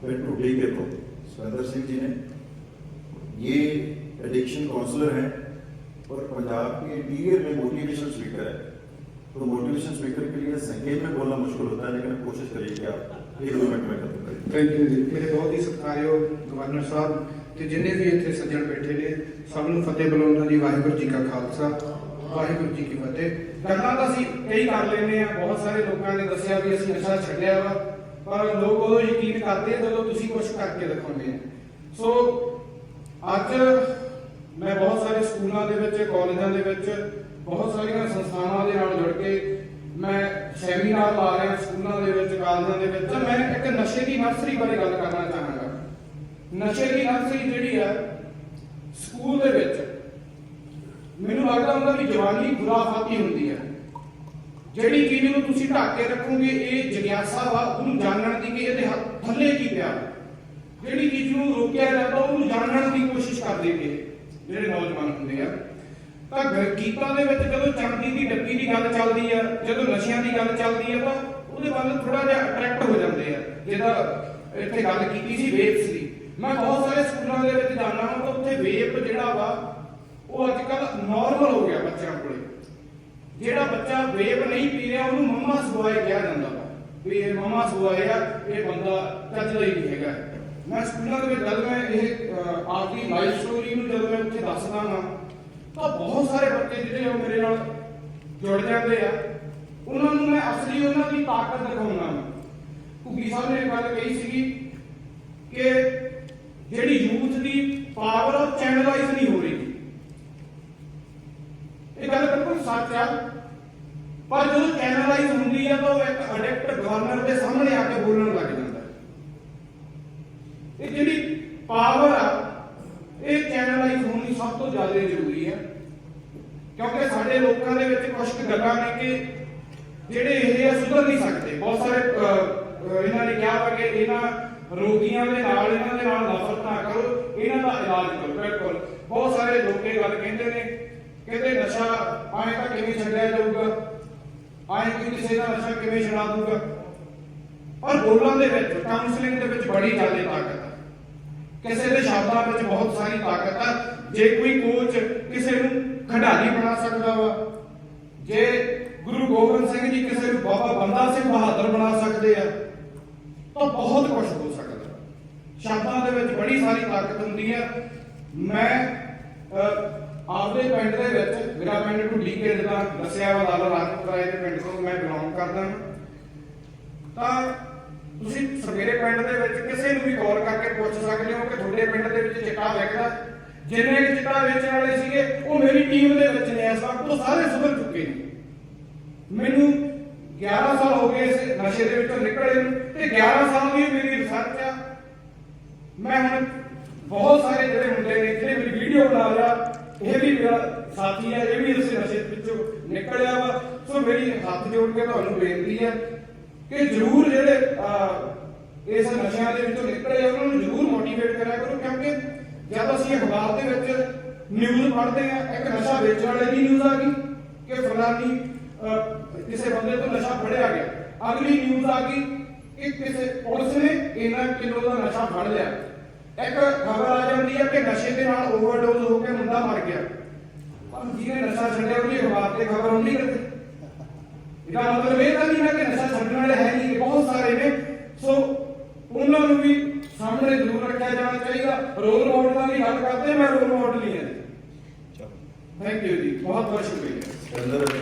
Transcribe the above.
पिंड टूटी के तो सुरेंद्र सिंह जी ने ये एडिक्शन काउंसलर हैं और पंजाब के इंटीरियर में मोटिवेशन स्पीकर है तो मोटिवेशन स्पीकर के लिए संकेत में बोलना मुश्किल होता है लेकिन कोशिश करिए कि आप एक दो मिनट में खत्म करिए ਥੈਂਕ ਯੂ ਜੀ ਮੇਰੇ ਬਹੁਤ ਹੀ ਸਤਿਕਾਰਯੋਗ ਗਵਰਨਰ ਸਾਹਿਬ ਤੇ ਜਿੰਨੇ ਵੀ ਇੱਥੇ ਸੱਜਣ ਬੈਠੇ ਨੇ ਸਭ ਨੂੰ ਫਤਿਹ ਬੁਲਾਉਂਦਾ ਜੀ ਵਾਹਿਗੁਰੂ ਜੀ ਕਾ ਖਾਲਸਾ ਵਾਹਿਗੁਰੂ ਜੀ ਕੀ ਫਤਿਹ ਗੱਲਾਂ ਤਾਂ ਅਸੀਂ ਕਈ ਕਰ ਲੈਨੇ ਆ ਬਹੁਤ ਸਾਰੇ ਲੋਕਾਂ ਨੇ ਦੱਸਿਆ ਵੀ ਅਸੀਂ ਨਸ਼ਾ ਛੱਡਿਆ ਵਾ ਪਰ ਲੋਕ ਉਦੋਂ ਯਕੀਨ ਕਰਦੇ ਆ ਜਦੋਂ ਤੁਸੀਂ ਕੁਝ ਕਰਕੇ ਦਿਖਾਉਂਦੇ ਆ। ਸੋ ਅੱਜ ਮੈਂ ਬਹੁਤ ਸਾਰੇ ਸਕੂਲਾਂ ਦੇ ਵਿੱਚ, ਕਾਲਜਾਂ ਦੇ ਵਿੱਚ, ਬਹੁਤ ਸਾਰੀਆਂ ਸੰਸਥਾਵਾਂ ਦੇ ਨਾਲ ਜੁੜ ਕੇ ਮੈਂ ਸੈਮੀਨਾਰ ਲਾ ਰਿਹਾ ਸਕੂਲਾਂ ਦੇ ਵਿੱਚ, ਕਾਲਜਾਂ ਦੇ ਵਿੱਚ। ਮੈਂ ਇੱਕ ਨਸ਼ੇ ਦੀ ਨਰਸਰੀ ਬਾਰੇ ਗੱਲ ਕਰਨਾ ਚਾਹਾਂਗਾ। ਨਸ਼ੇ ਦੀ ਨਰਸਰੀ ਜਿਹੜੀ ਆ, ਸਕੂਲ ਦੇ ਵਿੱਚ ਮੈਨੂੰ ਲੱਗਦਾ ਹੁੰਦਾ ਵੀ ਜਵਾਨੀ ਖੁਰਾਫਾਤੀ ਹੁੰਦੀ ਹੈ ਜਿਹੜੀ ਚੀਜ਼ ਨੂੰ ਤੁਸੀਂ ਢੱਕ ਕੇ ਰੱਖੋਗੇ, ਇਹ ਜਗਿਆਸਾ ਵਾ, ਉਹਨੂੰ ਜਾਣਨ ਦੀ ਕਿ ਇਹਦੇ ਹੱਥ- ਥੱਲੇ ਕੀ ਪਿਆ। ਜਿਹੜੀ ਚੀਜ਼ ਨੂੰ ਰੋਕਿਆ ਜਾਂਦਾ, ਉਹਨੂੰ ਜਾਣਨ ਦੀ ਕੋਸ਼ਿਸ਼ ਕਰਦੇ ਨੇ ਜਿਹੜੇ ਨੌਜਵਾਨ ਹੁੰਦੇ ਆ। ਤਾਂ ਗੀਤਾਂ ਦੇ ਵਿੱਚ ਜਦੋਂ ਚਾਂਦੀ ਦੀ, ਡੱਬੀ ਦੀ ਗੱਲ ਚੱਲਦੀ ਆ, ਜਦੋਂ ਨਸ਼ਿਆਂ ਦੀ ਗੱਲ ਚੱਲਦੀ ਆ, ਤਾਂ ਉਹਦੇ ਵੱਲ ਥੋੜਾ ਜਿਹਾ ਅਟਰੈਕਟ ਹੋ ਜਾਂਦੇ ਆ। ਜਿਹਦਾ ਇੱਥੇ ਗੱਲ ਕੀਤੀ ਸੀ ਵੇਪਸ ਦੀ। ਮੈਂ ਬਹੁਤ ਸਾਰੇ ਸਕੂਲਾਂ ਦੇ ਵਿੱਚ ਜਾਣਾ ਹਾਂ ਤਾਂ ਉੱਥੇ ਵੇਪ ਜਿਹੜਾ ਵਾ, ਉਹ ਅੱਜ ਕੱਲ ਨਾਰਮਲ ਹੋ ਗਿਆ ਬੱਚਿਆਂ ਕੋਲੇ। ਜਿਹੜਾ ਬੱਚਾ ਵੇਪ ਨਹੀਂ ਪੀ ਰਿਹਾ, ਉਹਨੂੰ ਮੰਮਾ ਸਗਵਾਏ ਕਿਹਾ ਜਾਂਦਾ ਵਾ ਵੀ ਇਹ ਮੰਮਾ ਸਗਵਾਏ ਆ, ਇਹ ਬੰਦਾ ਚੱਜਦਾ ਹੀ ਨਹੀਂ ਹੈਗਾ। ਮੈਂ ਸਕੂਲਾਂ ਦੇ ਵਿੱਚ ਜਦ ਮੈਂ ਇਹ ਆਪਦੀ ਲਾਈਫ ਸਟੋਰੀ ਨੂੰ ਜਦੋਂ ਮੈਂ ਉੱਥੇ ਦੱਸਦਾ ਹਾਂ ਤਾਂ ਬਹੁਤ ਸਾਰੇ ਬੱਚੇ ਜਿਹੜੇ ਉਹ ਮੇਰੇ ਨਾਲ ਜੁੜ ਜਾਂਦੇ ਆ। ਉਹਨਾਂ ਨੂੰ ਮੈਂ ਅਸਲੀ ਉਹਨਾਂ ਦੀ ਤਾਕਤ ਦਿਖਾਉਣਾ ਹਾਂ ਘੁੱਗੀ ਸਾਹਿਬ ਨੇ ਗੱਲ ਕਹੀ ਸੀਗੀ ਕਿ ਜਿਹੜੀ ਯੂਥ ਦੀ ਪਾਵਰ ਉਹ ਚੈਨਲਾਈਜ਼ ਨਹੀਂ ਹੋ ਬਿਲਕੁਲ ਸੱਚ ਆ। ਪਰ ਜਦੋਂ ਚੈਨਲਾਈਜ਼ ਹੁੰਦੀ ਆ ਤਾਂ ਉਹ ਇੱਕ ਅਡਿਕਟ ਗਵਰਨਰ ਦੇ ਸਾਹਮਣੇ ਆ ਕੇ ਬੋਲਣ ਲੱਗ ਜਾਂਦਾ ਇਹ ਜਿਹੜੀ ਪਾਵਰ ਆ, ਇਹ ਚੈਨਲਾਈਜ਼ ਹੋਣੀ ਸਭ ਤੋਂ ਜ਼ਿਆਦਾ ਜ਼ਰੂਰੀ ਹੈ ਕਿਉਂਕਿ ਸਾਡੇ ਲੋਕਾਂ ਦੇ ਵਿੱਚ ਕੁਝ ਕੁ ਗੱਲਾਂ ਨੇ ਕਿ ਜਿਹੜੇ ਇਹ ਆ ਸੁਧਰ ਨਹੀਂ ਸਕਦੇ। ਬਹੁਤ ਸਾਰੇ ਇਹਨਾਂ ਨੇ ਕਿਹਾ ਵਾ ਕਿ ਇਹਨਾਂ ਰੋਗੀਆਂ ਦੇ ਨਾਲ, ਇਹਨਾਂ ਦੇ ਨਾਲ ਨਫ਼ਰਤ ਨਾ ਕਰੋ, ਇਹਨਾਂ ਦਾ ਇਲਾਜ ਕਰੋ, ਬਿਲਕੁਲ। ਬਹੁਤ ਸਾਰੇ ਲੋਕ ਗੱਲ ਕਹਿੰਦੇ ਨੇ ਕਹਿੰਦੇ ਨਸ਼ਾ ਆਏ ਤਾਂ ਕਿਵੇਂ ਛੱਡਿਆ ਜਾਊਗਾ? ਆਏ ਕਿ ਕਿਸੇ ਦਾ ਨਸ਼ਾ ਕਿਵੇਂ ਛੁਡਾ ਦੂਗਾ ਪਰ ਬੋਲਾਂ ਦੇ ਵਿੱਚ ਕਾਉਂਸਲਿੰਗ ਦੇ ਵਿੱਚ ਬੜੀ ਜ਼ਿਆਦਾ ਤਾਕਤ ਹੈ। ਕਿਸੇ ਦੇ ਸ਼ਬਦਾਂ ਵਿੱਚ ਬਹੁਤ ਸਾਰੀ ਤਾਕਤ ਹੈ। ਜੇ ਕੋਈ ਕੋਚ ਕਿਸੇ ਨੂੰ ਖਿਡਾਰੀ ਬਣਾ ਸਕਦਾ ਵਾ ਜੇ ਗੁਰੂ ਗੋਬਿੰਦ ਸਿੰਘ ਜੀ ਕਿਸੇ ਨੂੰ ਬਾਬਾ ਬੰਦਾ ਸਿੰਘ ਬਹਾਦਰ ਬਣਾ ਸਕਦੇ ਆ ਤਾਂ ਬਹੁਤ ਕੁਝ ਹੋ ਸਕਦਾ ਸ਼ਬਦਾਂ ਦੇ ਵਿੱਚ ਬੜੀ ਸਾਰੀ ਤਾਕਤ ਹੁੰਦੀ ਹੈ। ਮੈਂ ਅਹ, ਆਪਦੇ ਪਿੰਡ ਦੇ ਵਿੱਚ, ਮੇਰਾ ਪਿੰਡ ਢੁੱਡੀ ਕੇ ਜਿੱਦਾਂ ਦੱਸਿਆ ਵਾ ਲਾਲਾ ਦੇ ਪਿੰਡ ਤੋਂ ਮੈਂ ਬਿਲੋਂਗ ਕਰਦਾ ਤਾਂ ਤੁਸੀਂ ਸਵੇਰੇ ਪਿੰਡ ਦੇ ਵਿੱਚ ਕਿਸੇ ਨੂੰ ਵੀ ਕਾਲ ਕਰਕੇ ਪੁੱਛ ਸਕਦੇ ਹੋ ਕਿ ਤੁਹਾਡੇ ਪਿੰਡ ਦੇ ਵਿੱਚ ਚਿੱਟਾ ਵਿਕਦਾ। ਜਿੰਨੇ ਵੀ ਚਿੱਟਾ ਵੇਚਣ ਵਾਲੇ ਸੀਗੇ, ਉਹ ਮੇਰੀ ਟੀਮ ਦੇ ਵਿੱਚ ਨੇ ਇਸ ਵਕਤ, ਉਹ ਸਾਰੇ ਸੁਧਰ ਚੁੱਕੇ ਨੇ। ਮੈਨੂੰ 11 ਸਾਲ ਹੋ ਗਏ ਇਸ ਨਸ਼ੇ ਦੇ ਵਿੱਚੋਂ ਨਿਕਲੇ ਨੂੰ ਤੇ 11 ਸਾਲ ਦੀ ਮੇਰੀ ਰਿਸਰਚ ਆ। ਮੈਂ ਹੁਣ ਬਹੁਤ ਸਾਰੇ ਜਿਹੜੇ ਮੁੰਡੇ ਨੇ, ਜਿਹੜੇ ਮੇਰੀ ਵੀਡੀਓ ਬਣਾ ਰਿਹਾ ਇਹ ਵੀ ਮੇਰਾ ਸਾਥੀ ਹੈ, ਇਹ ਵੀ ਇਸ ਨਸ਼ੇ ਵਿੱਚੋਂ ਨਿਕਲਿਆ ਵਾ। ਸੋ ਮੇਰੀ ਹੱਥ ਜੋੜ ਕੇ ਤੁਹਾਨੂੰ ਬੇਨਤੀ ਹੈ ਕਿ ਜਰੂਰ ਜਿਹੜੇ ਇਸ ਨਸ਼ਿਆਂ ਦੇ ਵਿੱਚੋਂ ਨਿਕਲੇ ਆ, ਉਹਨਾਂ ਨੂੰ ਜਰੂਰ ਮੋਟੀਵੇਟ ਕਰਿਆ ਕਰੋ, ਕਿਉਂਕਿ ਜਦ ਅਸੀਂ ਅਖਬਾਰ ਦੇ ਵਿੱਚ ਨਿਊਜ਼ ਪੜ੍ਹਦੇ ਆ, ਇੱਕ ਨਸ਼ਾ ਵੇਚਣ ਵਾਲੇ ਦੀ ਨਿਊਜ਼ ਆ ਗਈ ਕਿ ਫਲਾਨੀ ਕਿਸੇ ਬੰਦੇ ਤੋਂ ਨਸ਼ਾ ਫੜਿਆ ਗਿਆ। ਅਗਲੀ ਨਿਊਜ਼ ਆ ਗਈ ਕਿ ਕਿਸੇ ਪੁਲਿਸ ਨੇ ਇੰਨਾ ਕਿਲੋ ਦਾ ਨਸ਼ਾ ਫੜ ਲਿਆ। ਇੱਕ ਖਬਰ ਆ ਜਾਂਦੀ ਹੈ ਕਿ ਨਸ਼ੇ ਦੇ ਨਾਲ ਓਵਰਡੋਜ਼ ਹੋ ਕੇ ਮੁੰਡਾ ਮਰ ਗਿਆ। ਪਰ ਜਿਹਨੇ ਨਸ਼ਾ ਛੱਡਿਆ, ਉਹਦੀ ਅਖਬਾਰ ਤੇ ਖਬਰ ਹੁੰਦੀ ਕਿਤੇ ਇਹਦਾ ਮਤਲਬ ਇਹ ਤਾਂ ਨਹੀਂ ਕਿ ਨਸ਼ਾ ਛੱਡਣ ਵਾਲੇ ਹੈ ਨਹੀਂ, ਬਹੁਤ ਸਾਰੇ ਨੇ। ਸੋ ਉਹਨਾਂ ਨੂੰ ਵੀ ਸਾਹਮਣੇ ਦੂਰ ਰੱਖਿਆ ਜਾਣਾ ਚਾਹੀਦਾ। ਰੋਲ ਮਾਡਲ ਦਾ ਵੀ ਹੱਲ ਕਰਦੇ ਮੈਂ ਰੋਲ ਮਾਡਲ ਹੀ ਹਾਂ। ਥੈਂਕ ਯੂ ਜੀ। ਬਹੁਤ ਬਹੁਤ ਸ਼ੁਕਰੀਆ।